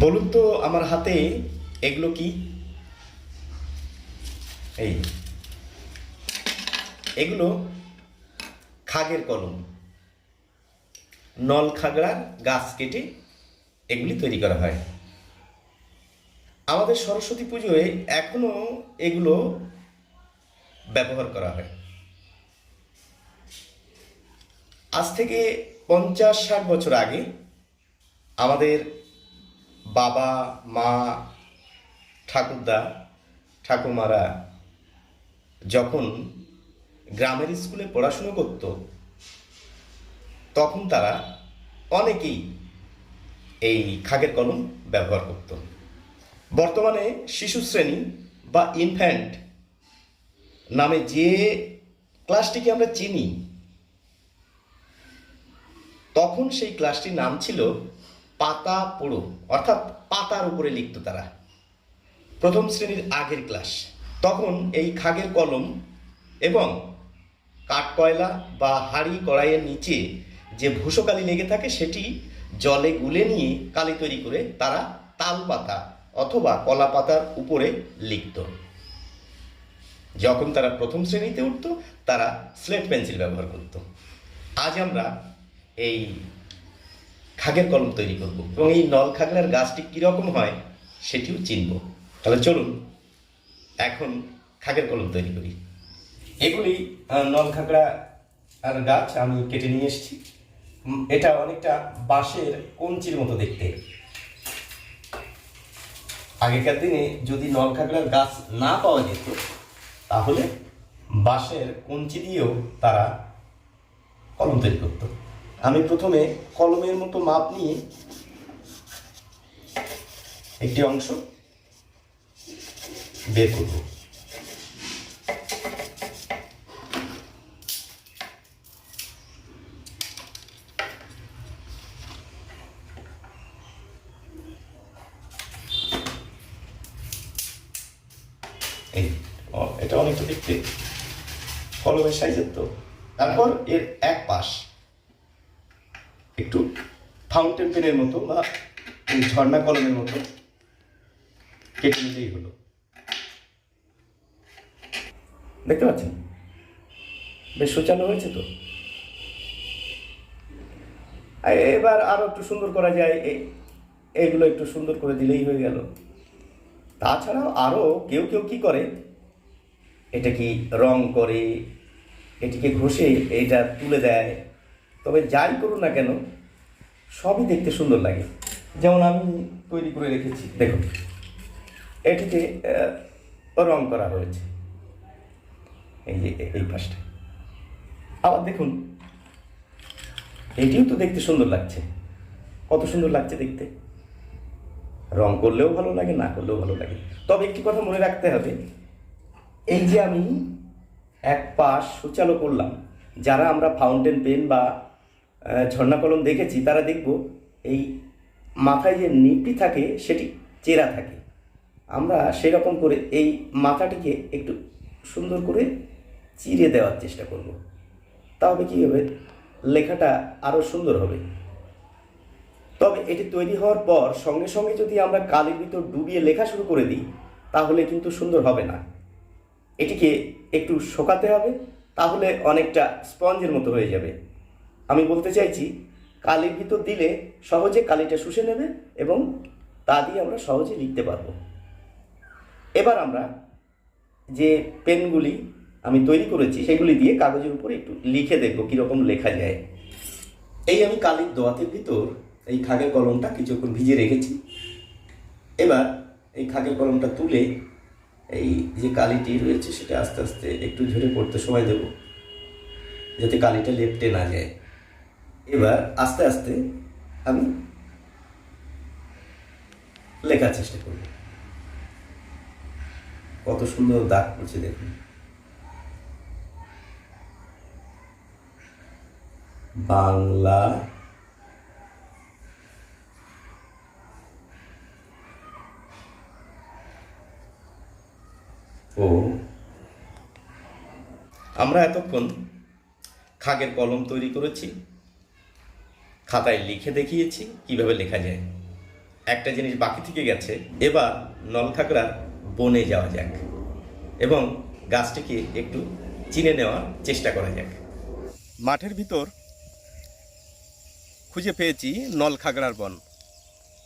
বলুন তো আমার হাতে এগুলো কি? এই। এগুলো খাগের কলম। নল খাগড়ার গাছ কেটে এগুলি তৈরি করা হয়। আমাদের সরস্বতী পুজোয় এখনও এগুলো ব্যবহার করা হয়। আজ থেকে পঞ্চাশ ষাট বছর আগে আমাদের বাবা, মা, ঠাকুরদা ঠাকুমারা যখন গ্রামের স্কুলে পড়াশুনো করত, তখন তারা অনেকেই এই খাগের কলম ব্যবহার করত। বর্তমানে শিশু শ্রেণি বা ইনফ্যান্ট নামে যে ক্লাসটিকে আমরা চিনি, তখন সেই ক্লাসটির নাম ছিল পাতা পোড়ো অর্থাৎ পাতার উপরে লিখত তারা। প্রথম শ্রেণির আগের ক্লাস। তখন এই খাগের কলম এবং কাঠকয়লা বা হাড়ি কড়াইয়ের নিচে যে ভূষকালি লেগে থাকে, সেটি জলে গুলে নিয়ে কালি তৈরি করে তারা তাল পাতা অথবা কলা পাতার উপরে লিখত। যখন তারা প্রথম শ্রেণীতে উঠতো, তারা স্লেট পেন্সিল ব্যবহার করত। আজ আমরা এই খাগের কলম তৈরি করব। এবং এই নল খাগড়ার গাছটি কীরকম হয় সেটিও চিনব। তাহলে চলুন, এখন খাগের কলম তৈরি করি। এগুলি নল খাগড়া আর গাছ আমি কেটে নিয়ে এসেছি। এটা অনেকটা বাঁশের কঞ্চির মতো দেখতে। আগেকার দিনে যদি নল খাগড়ার গাছ না পাওয়া যেত, তাহলে বাঁশের কঞ্চি দিয়েও তারা কলম তৈরি করত। আমি প্রথমে কলমের মতো মাপ নিয়ে একটি অংশ বের করব। এই এটা অনেকটা দেখতে। কলমের সাইজের তো। তারপর এর এক পাশ। একটু ফাউন্টেন পেনের মতো বা ঝর্ণা কলমের মতো কেটে নিলেই হলো। দেখতে পাচ্ছেন? বেশ সোচালো হয়েছে তো। এবার আরও একটু সুন্দর করা যায়। এগুলো একটু সুন্দর করে দিলেই হয়ে গেল। তাছাড়াও আরও কেউ কেউ কি করে? এটা কি রং করে? এটিকে ঘষে এইটা তুলে দেয়। তবে যাই করুন না কেন, সবই দেখতে সুন্দর লাগে। যেমন আমি তৈরি করে রেখেছি, দেখুন, এটিতে রং করা রয়েছে। এই যে, এই পাশটা। আবার দেখুন, এটিও তো দেখতে সুন্দর লাগছে। কত সুন্দর লাগছে দেখতে। রং করলেও ভালো লাগে, না করলেও ভালো লাগে। তবে একটি কথা মনে রাখতে হবে, এই যে আমি এক পাশ সুচালো করলাম, যারা আমরা ফাউন্টেন পেন বা ঝর্ণা কলম দেখেছি, তারা দেখব এই মাথায় যে নিপটি থাকে, সেটি চেরা থাকে। আমরা সেরকম করে এই মাথাটিকে একটু সুন্দর করে চিরে দেওয়ার চেষ্টা করব। তাহলে কী হবে? লেখাটা আরও সুন্দর হবে। তবে এটি তৈরি হওয়ার পর সঙ্গে সঙ্গে যদি আমরা কালির ভিতর ডুবিয়ে লেখা শুরু করে দিই, তাহলে কিন্তু সুন্দর হবে না। এটিকে একটু শোকাতে হবে, তাহলে অনেকটা স্পঞ্জের মতো হয়ে যাবে। আমি বলতে চাইছি, কালির ভিতর দিলে সহজে কালিটা শুষে নেবে এবং তা দিয়ে আমরা সহজে লিখতে পারব। এবার আমরা যে পেনগুলি আমি তৈরি করেছি, সেগুলি দিয়ে কাগজের উপরে একটু লিখে দেখব কীরকম লেখা যায়। এই আমি কালির দোয়াতের ভিতর এই খাগের কলমটা কিছুক্ষণ ভিজে রেখেছি। এবার এই খাগের কলমটা তুলে এই যে কালিটি রয়েছে, সেটা আস্তে আস্তে একটু ঝরে পড়তে সময় দেব, যাতে কালিটা লেপটে না যায়। এবার আস্তে আস্তে আমি লেখার চেষ্টা করব। কত সুন্দর দাগ পড়ছে দেখুন। বাংলা ও। আমরা এতক্ষণ খাগের কলম তৈরি করেছি। খাতায় লিখে দেখিয়েছি, কীভাবে লেখা যায়। একটা জিনিস বাকি থেকে গেছে, এবার নলখাগড়ার বনে যাওয়া যাক এবং গাছটিকে একটু চিনে নেওয়ার চেষ্টা করা যাক। মাঠের ভিতর খুঁজে পেয়েছি নলখাগড়ার বন।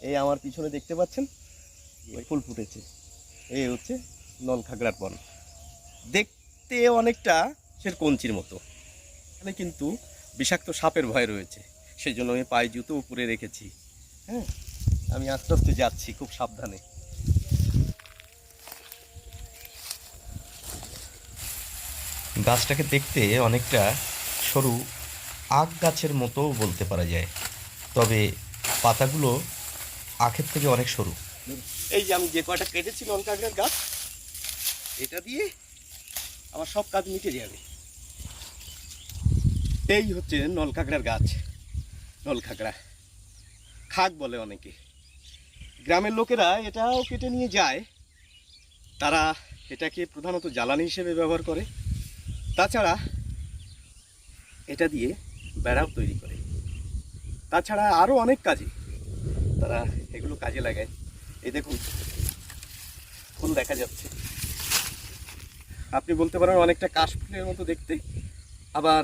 এই আমার পিছনে দেখতে পাচ্ছেন? ফুল ফুটেছে। এই হচ্ছে নলখাগড়ার বন। দেখতে অনেকটা সে কঞ্চির মতো। এখানে কিন্তু বিষাক্ত সাপের ভয় রয়েছে। সেই জন্য আমি পায়ে জুতো উপরে রেখেছি। হ্যাঁ আমি আস্তে আস্তে যাচ্ছি, খুব সাবধানে। গাছটাকে দেখতে অনেকটা সরু আখ গাছের মতো বলতে পারা যায়। তবে পাতাগুলো আখের থেকে অনেক সরু। এই যে আমি যে কয়টা কেটেছি লঙ্কাগড়ের গাছ, এটা দিয়ে আমার সব কাজ মিটে যাবে। এই হচ্ছে নলকাঁকড়ার গাছ। নলকাঁকড়া খাক বলে অনেকে। গ্রামের লোকেরা এটাও কেটে নিয়ে যায়। তারা এটাকে প্রধানত জ্বালানি হিসেবে ব্যবহার করে। তাছাড়া এটা দিয়ে বেড়াও তৈরি করে। তাছাড়া আরও অনেক কাজে তারা এগুলো কাজে লাগায়। এই দেখুন, ফুল দেখা যাচ্ছে। আপনি বলতে পারেন অনেকটা কাশফুলের মতো দেখতে, আবার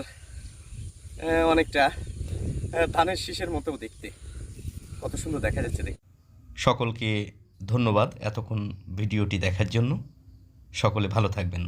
অনেকটা ধানের শীষের মতো দেখতে। কত সুন্দর দেখা যাচ্ছে দেখ সকলকে ধন্যবাদ এতক্ষণ ভিডিওটি দেখার জন্য। সকলে ভালো থাকবেন।